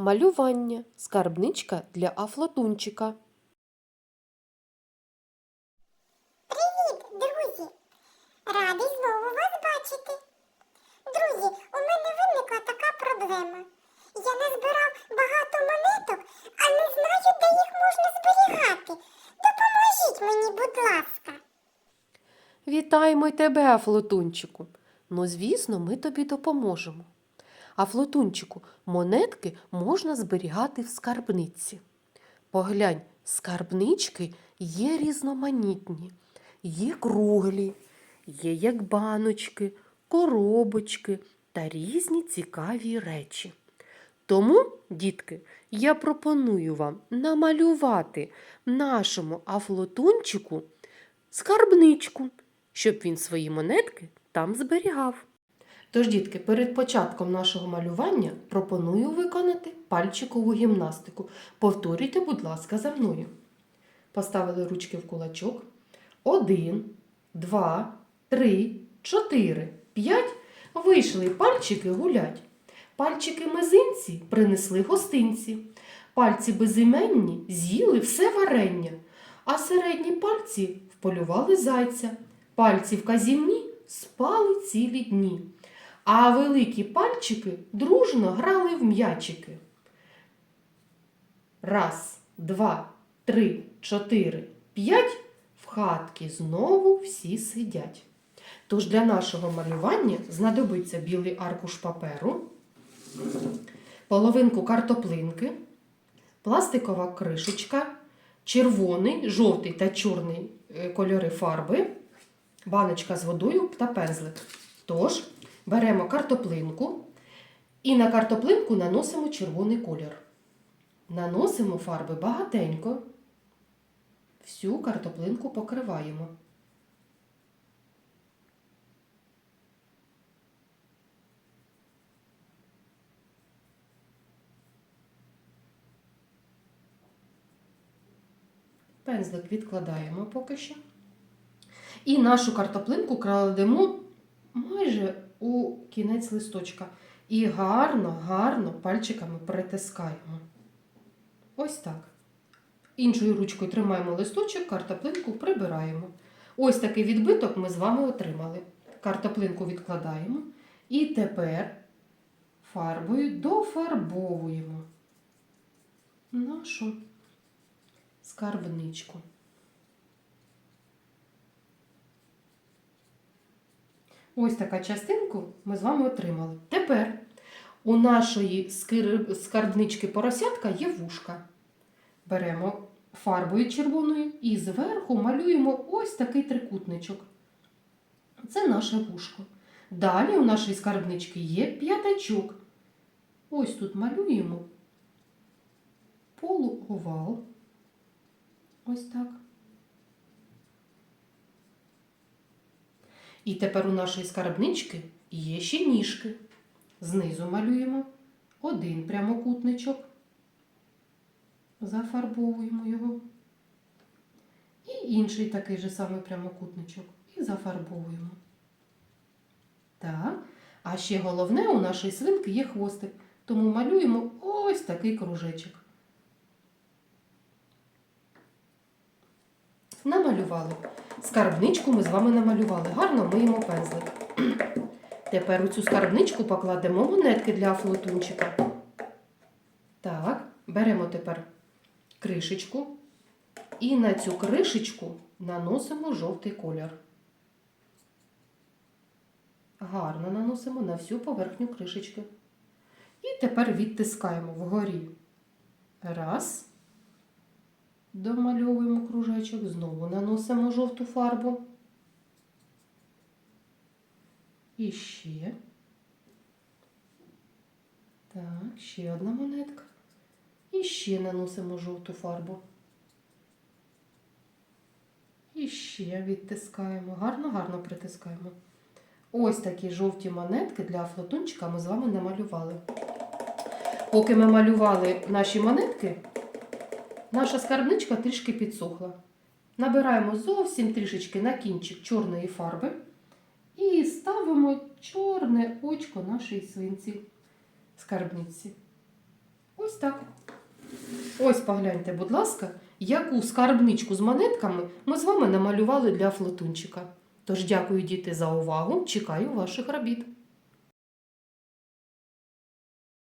Малювання. Скарбничка для афлатунчика. Привіт, друзі! Радий знову вас бачити. Друзі, у мене виникла така проблема. Я назбирав багато монеток, а не знаю, де їх можна зберігати. Допоможіть мені, будь ласка. Вітаємо й тебе, Афлотунчику. Ну, звісно, ми тобі допоможемо. Афлотунчику, монетки можна зберігати в скарбниці. Поглянь, скарбнички є різноманітні. Є круглі, є як баночки, коробочки та різні цікаві речі. Тому, дітки, я пропоную вам намалювати нашому афлотунчику скарбничку, щоб він свої монетки там зберігав. Тож, дітки, перед початком нашого малювання пропоную виконати пальчикову гімнастику. Повторюйте, будь ласка, за мною. Поставили ручки в кулачок. Один, два, три, чотири, п'ять. Вийшли пальчики гулять. Пальчики мизинці принесли гостинці. Пальці безіменні з'їли все варення, а середні пальці вполювали зайця. Пальці вказівні спали цілі дні. А великі пальчики дружно грали в м'ячики. Раз, два, три, чотири, п'ять. В хатки знову всі сидять. Тож для нашого малювання знадобиться білий аркуш паперу, половинку картоплинки, пластикова кришечка, червоний, жовтий та чорний е, кольори фарби, баночка з водою та пензлик. Тож беремо картоплинку і на картоплинку наносимо червоний колір. Наносимо фарби багатенько. Всю картоплинку покриваємо. Пензлик відкладаємо поки що. І нашу картоплинку кладемо майже у кінець листочка. І гарно, гарно пальчиками притискаємо. Ось так. Іншою ручкою тримаємо листочок, картоплинку прибираємо. Ось такий відбиток ми з вами отримали. Картоплинку відкладаємо. І тепер фарбою дофарбовуємо нашу скарбничку. Ось така частинку ми з вами отримали. Тепер у нашої скарбнички поросятка є вушка. Беремо фарбою червоною і зверху малюємо ось такий трикутничок. Це наше вушко. Далі у нашої скарбнички є п'ятачок. Ось тут малюємо полуовал. Ось так. І тепер у нашої скарбнички є ще ніжки. Знизу малюємо один прямокутничок. Зафарбовуємо його. І інший такий же самий прямокутничок. І зафарбовуємо. Так. А ще головне, у нашої свинки є хвостик. Тому малюємо ось такий кружечок. Намалювали. Скарбничку ми з вами намалювали. Гарно миємо пензлик. Тепер у цю скарбничку покладемо монетки для флотунчика. Так, беремо тепер кришечку і на цю кришечку наносимо жовтий колір. Гарно наносимо на всю поверхню кришечки. І тепер відтискаємо вгорі. Раз. Домальовуємо кружечок, знову наносимо жовту фарбу. І ще. Так, ще одна монетка. І ще наносимо жовту фарбу. І ще відтискаємо. Гарно-гарно притискаємо. Ось такі жовті монетки для флотунчика ми з вами намалювали. Поки ми малювали наші монетки, наша скарбничка трішки підсохла. Набираємо зовсім трішечки на кінчик чорної фарби і ставимо чорне очко нашій свинці скарбниці. Ось так. Ось погляньте, будь ласка, яку скарбничку з монетками ми з вами намалювали для флотунчика. Тож дякую, діти, за увагу. Чекаю ваших робіт.